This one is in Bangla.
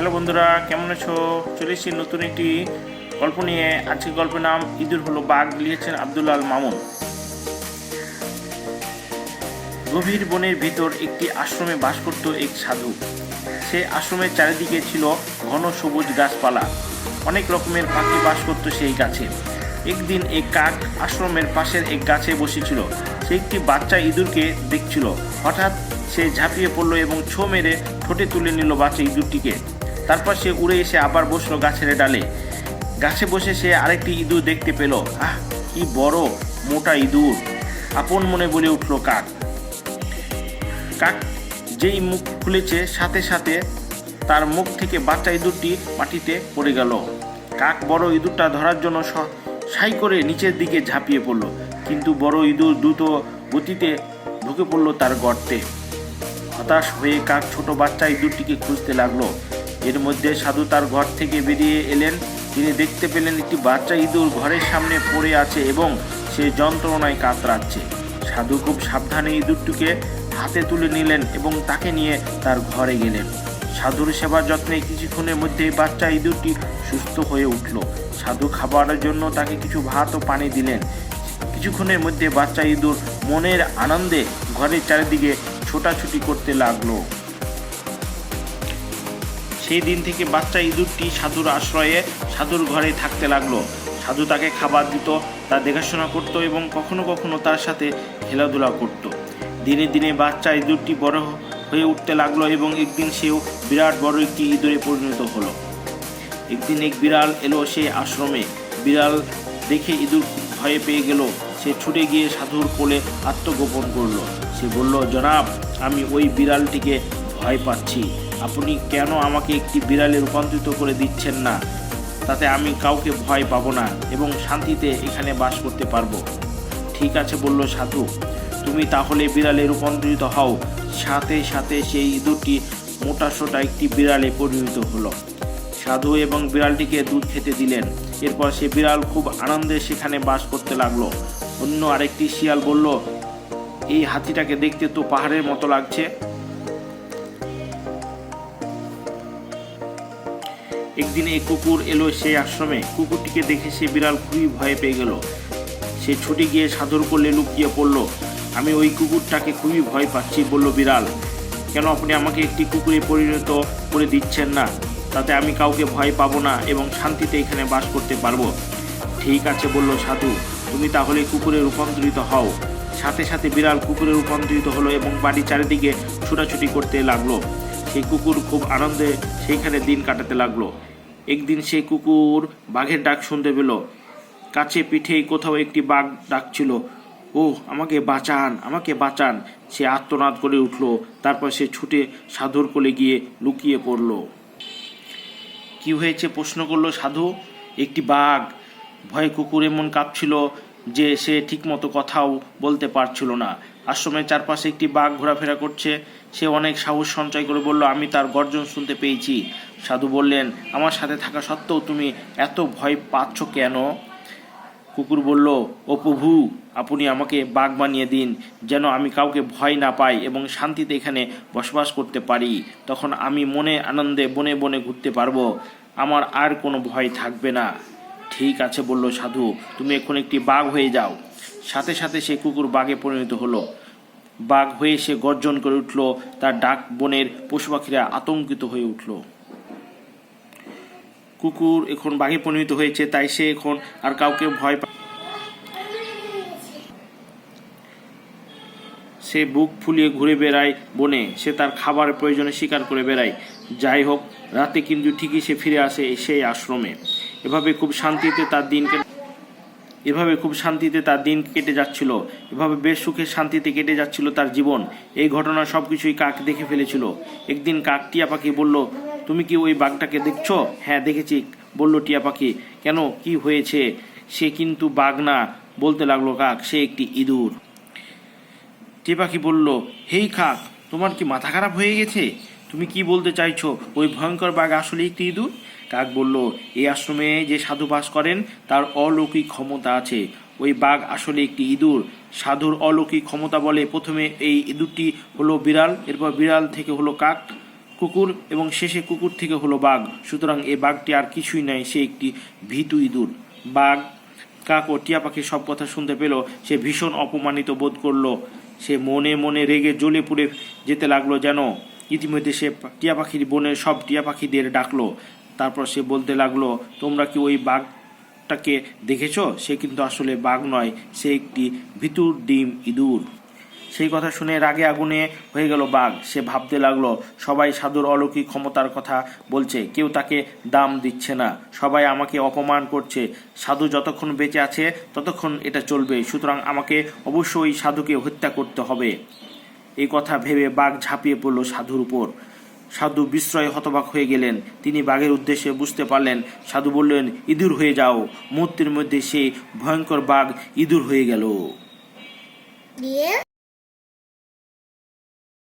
হ্যালো বন্ধুরা, কেমন আছো? চলে এসেছি নতুন একটি গল্প নিয়ে। আজকে গল্পের নাম ইঁদুর হলো বাঘ, লিখেছেন আব্দুল আল মামুন। গভীর বনের ভিতর একটি আশ্রমে বাস করত এক সাধু। সে আশ্রমের চারিদিকে ছিল ঘন সবুজ গাছপালা। অনেক রকমের পাখি বাস করত সেই গাছে। একদিন এক কাক আশ্রমের পাশের এক গাছে বসেছিল। সে একটি বাচ্চা ইঁদুরকে দেখছিল। হঠাৎ সে ঝাঁপিয়ে পড়ল এবং ছো মেরে ঠোঁটে তুলে নিল বাচ্চা ইঁদুরটিকে। তারপর সে উড়ে এসে আবার বসল গাছের ডালে। গাছে বসে সে আরেকটি ইঁদুর দেখতে পেল। আহ, কি বড় মোটা ইঁদুর। আপন মনে বলে উঠল, কাক। কাক যেই মুখ খুলেছে, সাথে সাথে তার মুখ থেকে বাচ্চা ইঁদুরটি মাটিতে পড়ে গেল। কাক বড় ইঁদুরটা ধরার জন্য সাই করে নিচের দিকে ঝাঁপিয়ে পড়ল। কিন্তু বড় ইঁদুর দ্রুত গতিতে ঢুকে পড়ল তার গর্তে। হতাশ হয়ে কাক ছোট বাচ্চা ইঁদুরটিকে খুঁজতে লাগল। এর মধ্যে সাধু তার ঘর থেকে বেরিয়ে এলেন। তিনি দেখতে পেলেন একটি বাচ্চা ইঁদুর ঘরের সামনে পড়ে আছে এবং সে যন্ত্রণায় কাতরাচ্ছে। সাধু খুব সাবধানে ইঁদুরটিকে হাতে তুলে নিলেন এবং তাকে নিয়ে তার ঘরে গেলেন। সাধুর সেবা যত্নে কিছুক্ষণের মধ্যেই বাচ্চা ইঁদুরটি সুস্থ হয়ে উঠল। সাধু খাবারের জন্য তাকে কিছু ভাত ও পানি দিলেন। কিছুক্ষণের মধ্যে বাচ্চা ইঁদুর মনের আনন্দে ঘরের চারিদিকে ছোটাছুটি করতে লাগল। সেই দিন থেকে বাচ্চা ইঁদুরটি সাধুর আশ্রয়ে সাধুর ঘরে থাকতে লাগল। সাধু তাকে খাবার দিত তার দেখাশোনা করত এবং কখনো কখনো তার সাথে খেলাধুলা করত। দিনে দিনে বাচ্চা ইঁদুরটি বড় হয়ে উঠতে লাগল এবং একদিন সেও বিরাট বড় একটি ইঁদুরে পরিণত হলো। একদিন এক বিড়াল এলো সে আশ্রমে। বিড়াল দেখে ইঁদুর ভয়ে পেয়ে গেল। সে ছুটে গিয়ে সাধুর কোলে আত্মগোপন করল। সে বলল, জনাব, আমি ওই বিড়ালটিকে ভয় পাচ্ছি। আপনি কেন আমাকে একটি বিড়ালে রূপান্তরিত করে দিচ্ছেন না? তাতে আমি কাউকে ভয় পাবো না এবং শান্তিতে এখানে বাস করতে পারব। ঠিক আছে বলল সাধু। তুমি তাহলে বিড়ালে রূপান্তরিত হও। সাথে সাথে সেই ইঁদুরটি মোটা সোটা একটি বিড়ালে পরিণত হলো। সাধু এবং বিড়ালটিকে দুধ খেতে দিলেন। এরপর সে বিড়াল খুব আনন্দে সেখানে বাস করতে লাগল। অন্য আরেকটি শিয়াল বলল, এই হাতিটাকে দেখতে তো পাহাড়ের মতো লাগছে। একদিন কুকুর এলো সেই আশ্রমে। কুকুরটিকে দেখে সে বিড়াল খুবই ভয় পেয়ে গেল। সে ছুটে গিয়ে সাধুর কোলে লুকিয়ে পড়ল। আমি ওই কুকুরটাকে খুবই ভয় পাচ্ছি, বলল বিড়াল। কেন আপনি আমাকে একটি কুকুরে পরিণত করে দিচ্ছেন না? তাতে আমি কাউকে ভয় পাবো না এবং শান্তিতে এখানে বাস করতে পারব। ঠিক আছে, বলল সাধু। তুমি তাহলে কুকুরে রূপান্তরিত হও। সাথে সাথে বিড়াল কুকুরে রূপান্তরিত হলো এবং বাড়ির চারিদিকে ছুটাছুটি করতে লাগল। সেই কুকুর খুব আনন্দে সেইখানে দিন কাটাতে লাগল। একদিন সেই কুকুর বাঘের ডাক শুনতে পেল। কাছে পিঠে কোথাও একটি বাঘ ডাকছিল ও আমাকে বাঁচান আমাকে বাঁচান। সে আত্মনাদ করে উঠল, তারপর সে ছুটে সাধুর কোলে গিয়ে লুকিয়ে পড়ল। কি হয়েছে? প্রশ্ন করল সাধু। একটি বাঘ, ভয়ে কুকুর এমন কাঁপছিল যে সে ঠিকমতো কথাও বলতে পারছিল না। আশ্রমের চারপাশে একটি বাঘ ঘোরাফেরা করছে। সে অনেক সাহস সঞ্চয় করে বলল, আমি তার গর্জন শুনতে পেয়েছি। সাধু বললেন, আমার সাথে থাকা সত্ত্বেও তুমি এত ভয় পাচ্ছ কেন? কুকুর বলল, ও প্রভু, আপনি আমাকে বাঘ বানিয়ে দিন, যেন আমি কাউকে ভয় না পাই এবং শান্তিতে এখানে বসবাস করতে পারি। তখন আমি মনে আনন্দে বনে বনে ঘুরতে পারব। আমার আর কোনো ভয় থাকবে না। ঠিক আছে, বলল সাধু, তুমি এখন একটি বাঘ হয়ে যাও। সাথে সাথে সে কুকুর বাঘে পরিণত হলো। বাঘ হয়ে সে গর্জন করে উঠল, তার ডাক বনের পশু পাখিরা আতঙ্কিত হয়ে উঠল। কুকুর এখন বাঘে পরিণত হয়েছে, তাই সে এখন আর কাউকে ভয় সে বুক ফুলিয়ে ঘুরে বেড়ায় বনে, সে তার খাবার প্রয়োজনে শিকার করে বেড়ায়। যাই হোক, রাতে কিন্তু ঠিকই সে ফিরে আসে সেই আশ্রমে। এভাবে খুব শান্তিতে তার দিন কেটে এভাবে খুব শান্তিতে তার দিন কেটে যাচ্ছিল, এভাবে বেশ সুখে শান্তিতে কেটে যাচ্ছিল তার জীবন। এই ঘটনা সব কিছুই কাক দেখে ফেলেছিল। একদিন কাক টিয়া পাখি বলল, তুমি কি ওই বাঘটাকে দেখছ? হ্যাঁ দেখেছি। বলল টিয়া পাখি, কেন? কি হয়েছে? সে কিন্তু বাঘ না। বলতে লাগল কাক, সে একটি ইঁদুর। টিয়া পাখি বলল, হেই কাক, তোমার কি মাথা খারাপ হয়ে গেছে? তুমি কি বলতে চাইছো? ওই ভয়ঙ্কর বাঘ আসলে একটি ইঁদুর? কাক বলল এই আশ্রমে যে সাধু বাস করেন, তার অলৌকিক ক্ষমতা আছে। ওই বাঘ আসলে একটি ইঁদুর। সাধুর অলৌকিক ক্ষমতা বলে প্রথমে এই ইঁদুরটি হলো বিড়াল, এরপর বিড়াল থেকে হলো কাক, কুকুর এবং শেষে কুকুর থেকে হলো বাঘ। সুতরাং এই বাঘটি আর কিছুই নয় সে একটি ভীতু ইঁদুর। বাঘ, কাক ও টিয়া পাখি সব কথা শুনতে পেল। সে ভীষণ অপমানিত বোধ করল। সে মনে মনে রেগে জ্বলে পুড়ে যেতে লাগল যেন। ইতিমধ্যে সে টিয়া পাখির বনের সব টিয়া পাখিদের ডাকলো। তারপর সে বলতে লাগল, তোমরা কি ওই বাঘটাকে দেখেছ? সে কিন্তু আসলে বাঘ নয়, সে একটি ভিতুর ডিম ইঁদুর। সেই কথা শুনে রাগে আগুনে হয়ে গেল বাঘ। সে ভাবতে লাগল, সবাই সাধুর অলৌকিক ক্ষমতার কথা বলছে, কেউ তাকে দাম দিচ্ছে না, সবাই আমাকে অপমান করছে। সাধু যতক্ষণ বেঁচে আছে, ততক্ষণ এটা চলবে, সুতরাং আমাকে অবশ্যই সাধুকে হত্যা করতে হবে। এই কথা ভেবে বাঘ ঝাঁপিয়ে পড়ল সাধুর উপর। সাধু বিশ্রয়ে হতবাক হয়ে গেলেন। তিনি বাঘের উদ্দেশ্যে বুঝতে পারলেন, সাধু বললেন, ইঁদুর হয়ে যাও। মূর্তির মধ্যে সেই ভয়ঙ্কর বাঘ ইঁদুর হয়ে গেল।